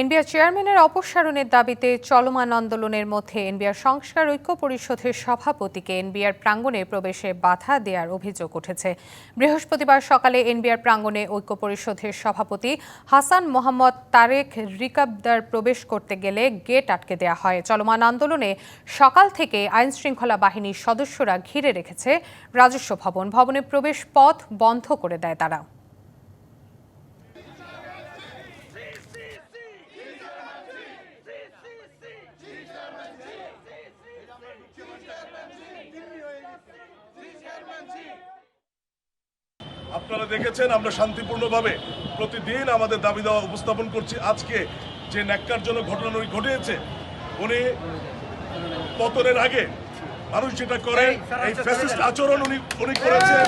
NBR চেয়ারম্যানের অপসারণের দাবিতে চলমান আন্দোলনের মধ্যে এনবিআর সংস্কার ঐক্য পরিষদের সভাপতিকে এনবিআর প্রাঙ্গণে প্রবেশে বাধা দেওয়ার অভিযোগ উঠেছে। বৃহস্পতিবার সকালে এনবিআর প্রাঙ্গণে ঐক্য পরিষদের সভাপতি হাসান মোহাম্মদ তারেক রিকাবদার প্রবেশ করতে গেলে গেট আটকে দেওয়া হয়। চলমান আন্দোলনে সকাল থেকে আইন শৃঙ্খলা বাহিনীর সদস্যরা ঘিরে রেখেছে রাজস্ব ভবন। ভবনে প্রবেশ পথ বন্ধ করে দেয় তারা। আপনারা দেখেছেন আমরা শান্তিপূর্ণভাবে প্রতিদিন আমাদের দাবি দেওয়া উপস্থাপন করছি। আজকে যে ন্যাক্কারজনক ঘটনা উনি ঘটিয়েছে উনি পতনের আগে মানুষ যেটা করে এই ফ্যাসিস্ট আচরণ উনি উনি করেছেন।